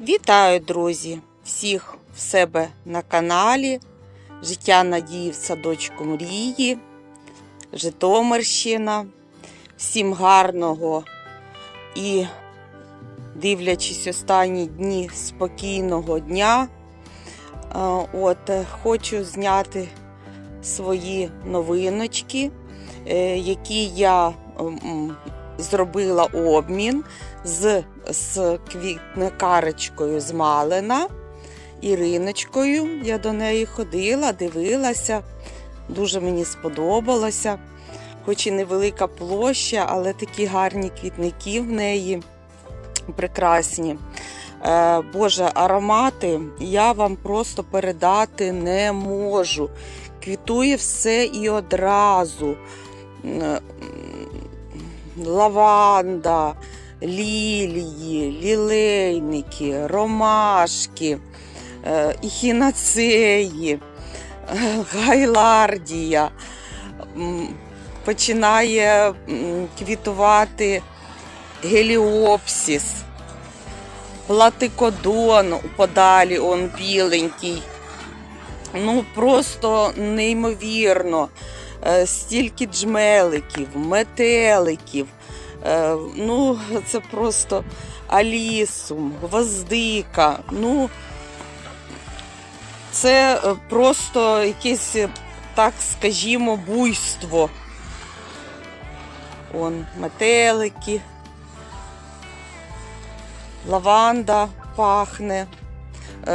Вітаю, друзі! Всіх в себе на каналі. Життя надії в садочку мрії, Житомирщина. Всім гарного і, дивлячись останні дні спокійного дня. Е, От, хочу зняти свої новиночки, е, які я зробила обмін з, з квітникарочкою з Малина, Іриночкою. Я до неї ходила, дивилася. Дуже мені сподобалося. Хоч і невелика площа, але такі гарні квітники в неї прекрасні. Е, Боже, аромати я вам просто передати не можу. Квітує все і одразу. Лаванда, лілії, лілейники, ромашки, е, е, гайлардія. Починає квітувати геліопсис, платикодон подалі, он біленький. Ну, просто неймовірно. Е, Стільки джмеликів, метеликів. Е, Ну, це просто алісум, гвоздика. Ну, це е, просто якесь, так скажімо, буйство. Он метелики, лаванда пахне,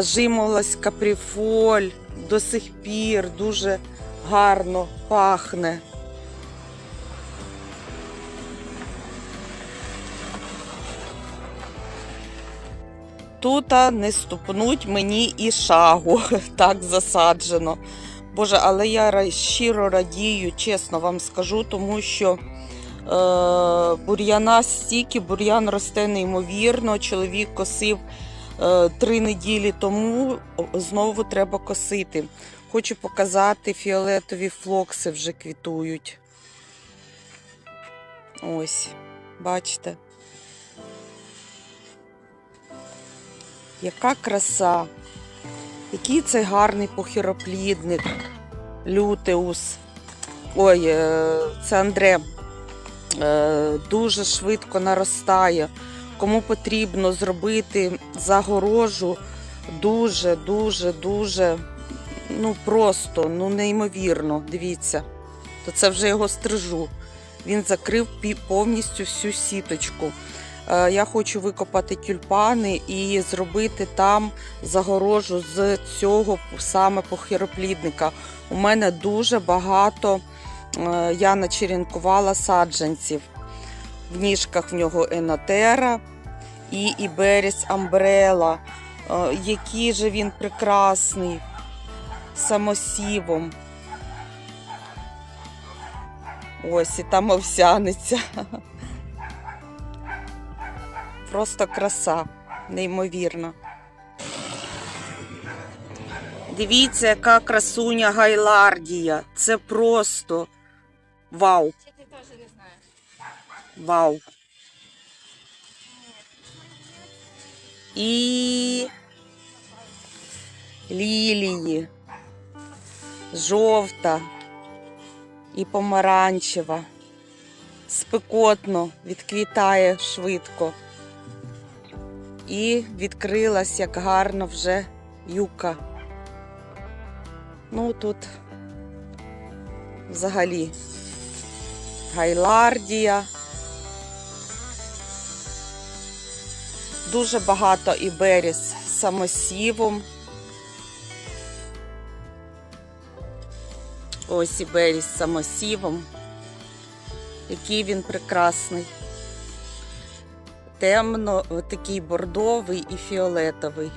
жимолость капріфоль до сих пір дуже гарно пахне. Тут не ступнуть мені і шагу, так засаджено. Боже, але я щиро радію, чесно вам скажу, тому що е, бур'яна стільки, бур'ян росте неймовірно. Чоловік косив е, три неділі тому, знову треба косити. Хочу показати, фіолетові флокси вже квітують. Ось, бачите. Яка краса! Який це гарний похіроплідник. Лютеус. Ой, е, це Андре. Е, Дуже швидко наростає. Кому потрібно зробити загорожу, дуже, дуже, дуже, ну просто, ну неймовірно, дивіться. То це вже його стрижу. Він закрив повністю всю сіточку. Е, Я хочу викопати тюльпани і зробити там загорожу з цього саме похироплідника. У мене дуже багато е, я начерінкувала саджанців. В ніжках в нього енотера і Іберіс Амбрела. Е, Який же він прекрасний самосівом. Ось і там овсяниця. Просто краса, неймовірна. Дивіться, яка красуня Гайлардія. Це просто вау. Вау. І лілії. Жовта і помаранчева. Спекотно відквітає швидко. І відкрилась як гарно вже юка. Ну тут взагалі Гайлардія. Дуже багато іберіс з самосівом. Ось іберіс з самосівом. Який він прекрасний. Темно, такий бордовий і фіолетовий.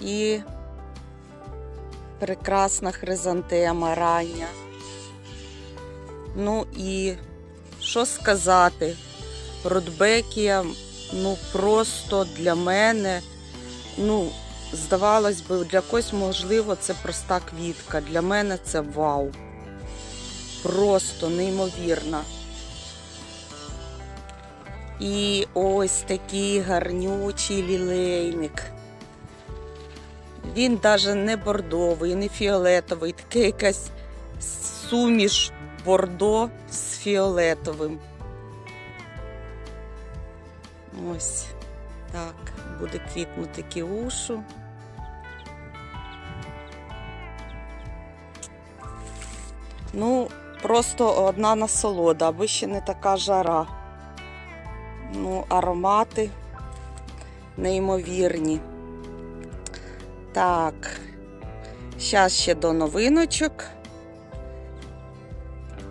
І прекрасна хризантема рання. Ну і що сказати? Рудбекія, ну просто для мене, ну, здавалось би, для когось, можливо, це проста квітка. Для мене це вау. Просто неймовірна. І ось такий гарнючий лілейник. Він навіть не бордовий, не фіолетовий, таке якась суміш бордо з фіолетовим. Ось так буде квітнути кіушу. Ну, просто одна насолода, аби ще не така жара. Ну, аромати неймовірні. Так, зараз ще до новиночок.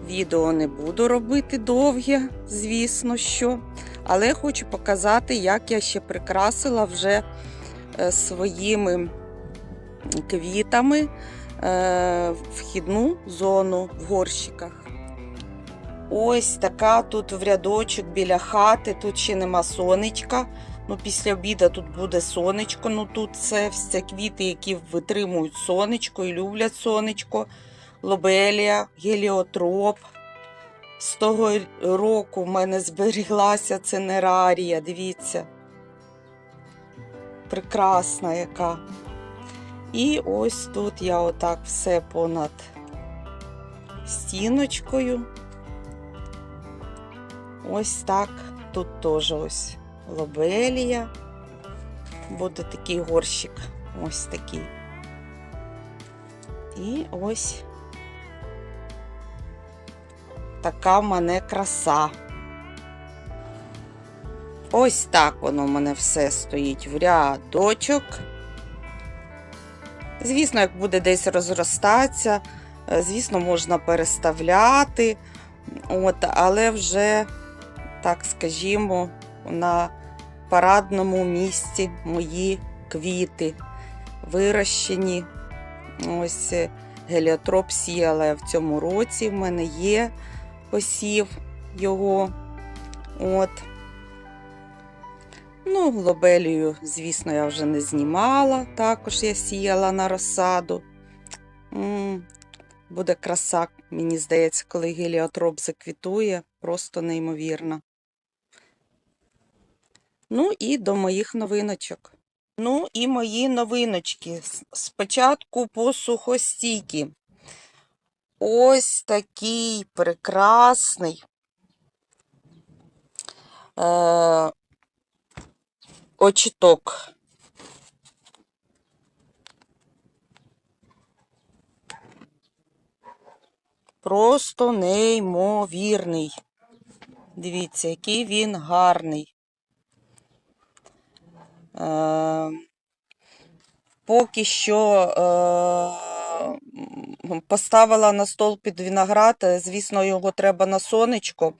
Відео не буду робити довге, звісно що. Але хочу показати, як я ще прикрасила вже е, своїми квітами вхідну зону в горщиках. Ось така тут в рядочок біля хати, тут ще нема сонечка. Ну, після обіду тут буде сонечко. Ну тут це все квіти, які витримують сонечко і люблять сонечко. Лобелія, геліотроп. З того року в мене зберіглася цинерарія, дивіться. Прекрасна яка. І ось тут я отак все понад стіночкою. Ось так. Тут теж ось лобелія. Буде такий горщик. Ось такий. І ось така в мене краса. Ось так воно в мене все стоїть в рядочок. Звісно, як буде десь розростатися, е, звісно, можна переставляти. От, але вже, так скажімо, на парадному місці мої квіти вирощені. Ось е, геліотроп сіяла в цьому році. В мене є посів його. От. Ну, лобелію, звісно, я вже не знімала. Також я сіяла на розсаду. М, Буде краса, мені здається, коли геліотроп заквітує, просто неймовірно. Ну і до моїх новиночок. Ну і мої новиночки. Спочатку по сухостійки. Ось такий прекрасний е, очіток. Просто неймовірний. Дивіться, який він гарний. Е, поки що е, поставила на стол під виноград. е, Звісно, його треба на сонечко,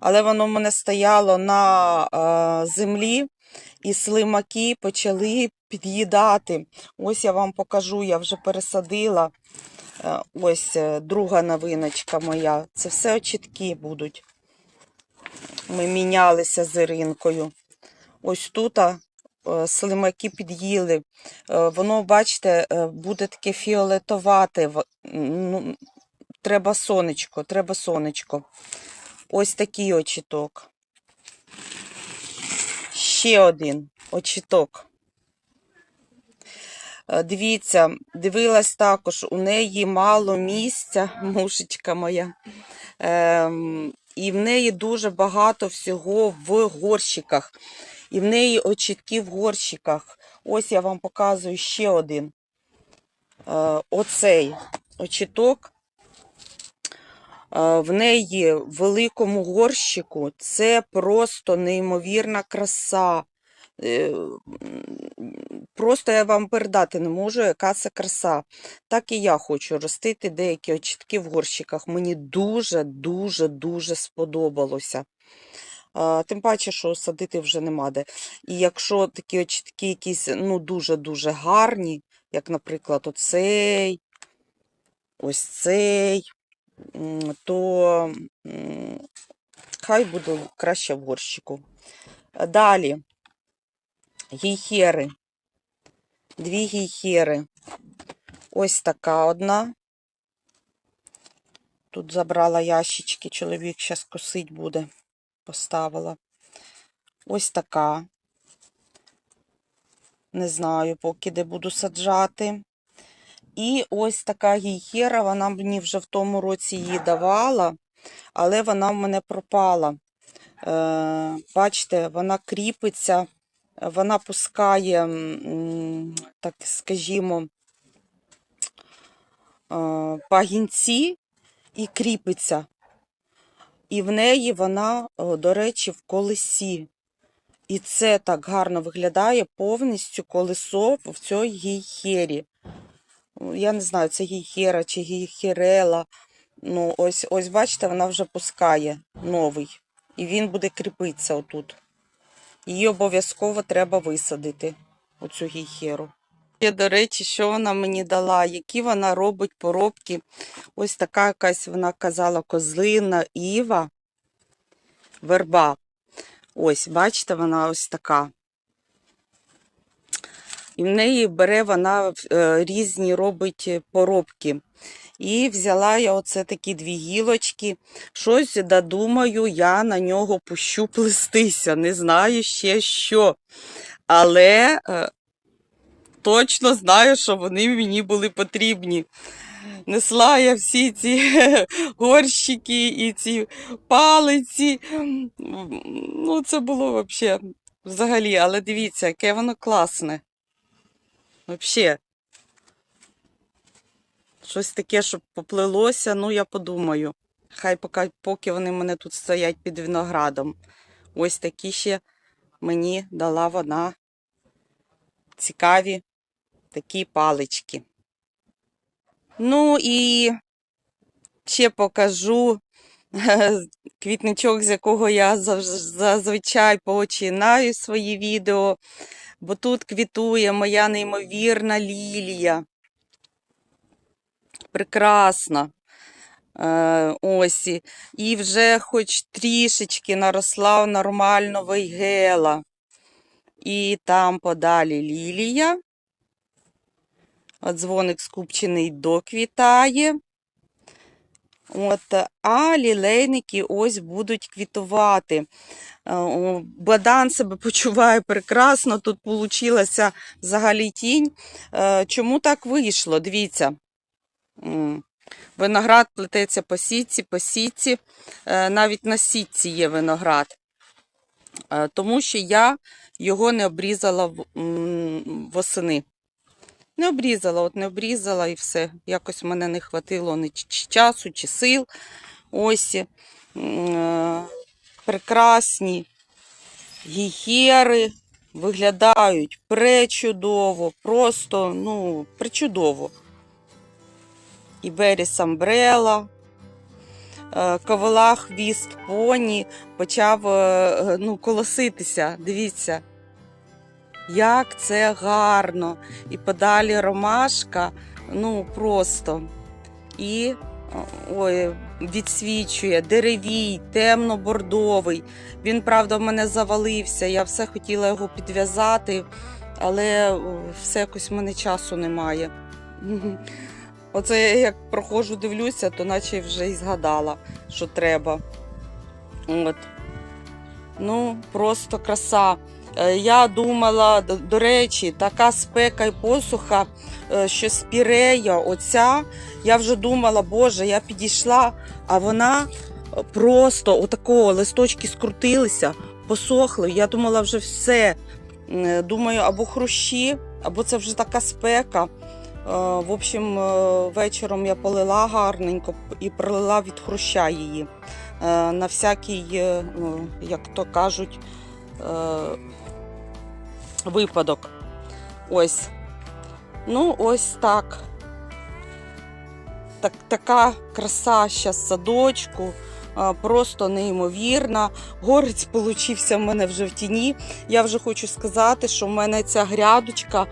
але воно в мене стояло на е, землі, і слимаки почали під'їдати. Ось я вам покажу, я вже пересадила. Е, Ось е, друга новиночка моя. Це все очітки будуть. Ми мінялися з Іринкою. Ось тут е, слимаки під'їли. Воно, бачите, буде таке фіолетовате. Ну, треба сонечко, треба сонечко. Ось такий очіток. Ще один очіток. Е, Дивіться, дивилась також, у неї мало місця, мушечка моя. Ем, і в неї дуже багато всього в горщиках. І в неї очітки в горщиках. Ось я вам показую ще один. Е, оцей очіток. В неї в великому горщику це просто неймовірна краса. Е, Просто я вам передати не можу, яка це краса. Так і я хочу ростити деякі очітки в горщиках. Мені дуже, дуже, дуже сподобалося. Тим паче, що садити вже нема де. І якщо такі очітки якісь ну, дуже-дуже гарні, як, наприклад, оцей, ось цей, то хай буде краще. Е, Далі гейхери. Дві гейхери. Ось така одна. Тут забрала ящички, чоловік зараз косить буде. Поставила. ось така. Не знаю, поки де буду саджати. І ось така гейхера, вона мені вже в тому році її давала, але вона в мене пропала. Е, бачите, вона кріпиться, вона пускає, так скажімо, е, пагінці і кріпиться. І в неї вона, до речі, в колесі. І це так гарно виглядає повністю колесо в цій гейхері. Я не знаю, це гейхера чи гейхерела. Ну, ось, ось бачите, вона вже пускає новий. І він буде кріпитися отут. Її обов'язково треба висадити, оцю гейхеру. Ще, до речі, що вона мені дала, які вона робить поробки. Ось така якась, вона казала, козлина Іва, верба. Ось, бачите, вона ось така. І в неї бере вона е, різні робить е, поробки. І взяла я оце такі дві гілочки. Щось додумаю, я на нього пущу плестися. Не знаю ще що. Але е, точно знаю, що вони мені були потрібні. Несла я всі ці горщики і ці палиці. Ну, це було взагалі взагалі, але дивіться, яке воно класне. Взагалі. Щось таке, щоб поплилося, ну я подумаю. Хай поки, поки вони мене тут стоять під виноградом. Ось такі ще мені дала вона цікаві такі палички. Ну і ще покажу квітничок, з якого я зазвичай починаю свої відео, бо тут квітує моя неймовірна лілія. Прекрасна. Е, ось. і- вже хоч трішечки наросла нормально вейгела. І там подалі лілія. Дзвоник скупчений доквітає. От, а лілейники ось будуть квітувати. Е, Бадан себе почуває прекрасно. Тут вийшла взагалі тінь. Е, Чому так вийшло? Дивіться. Виноград плететься по сітці, по сітці. Е, Навіть на сітці є виноград. Тому що я його не обрізала восени. Не обрізала, от не обрізала і все. Якось в мене не хватило ні часу, чи сил. Ось е, прекрасні гіхери виглядають пречудово, просто ну, причудово. І Беріс Амбрела. Е, Ковила хвіст поні почав е, ну, колоситися. Дивіться, як це гарно. І подалі ромашка, ну просто. І ой, відсвічує деревій, темно-бордовий. Він, правда, в мене завалився. Я все хотіла його підв'язати, але все якось в мене часу немає. Оце я як проходжу, дивлюся, то наче вже і згадала, що треба. От. Ну, просто краса. Е, Я думала, до, речі, така спека і посуха, е, що спірея, оця, я вже думала, боже, я підійшла, а вона просто отакого листочки скрутилися, посохли. Я думала, вже все. Е, Думаю, або хрущі, або це вже така спека. В общем, вечором я полила гарненько і пролила від хруща її. На всякий, ну, як то кажуть, випадок. Ось. Ну, ось так. так така краса зараз садочку. Просто неймовірна. Горець получився в мене вже в тіні. Я вже хочу сказати, що в мене ця грядочка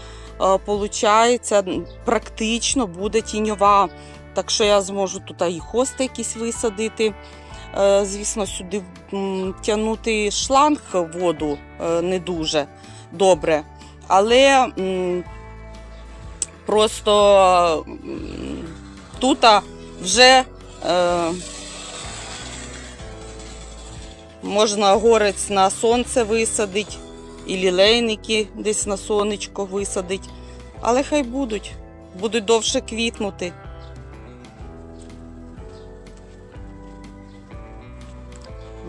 получається практично буде тіньова. Так що я зможу тут і хости якісь висадити. Е, Звісно, сюди тягнути шланг воду е, не дуже добре. Але м, просто м, тут вже е, Можна горець на сонце висадить, і лілейники десь на сонечко висадить. Але хай будуть, будуть довше квітнути.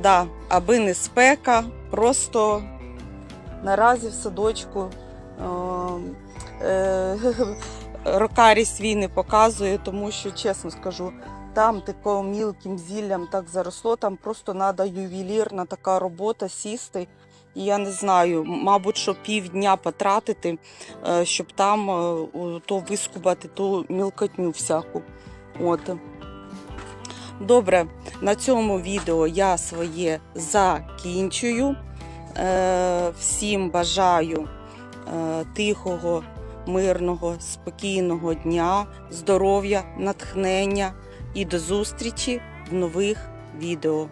Да, аби не спека, просто наразі в садочку е, е, рокарі свій не показує, тому що, чесно скажу, там таким мілким зіллям так заросло, там просто треба ювелірна така робота сісти. І я не знаю, мабуть, що півдня потратити, е, щоб там то вискубати ту мілкотню всяку. От. Добре, на цьому відео я своє закінчую. Е, Всім бажаю е, тихого, мирного, спокійного дня, здоров'я, натхнення і до зустрічі в нових відео.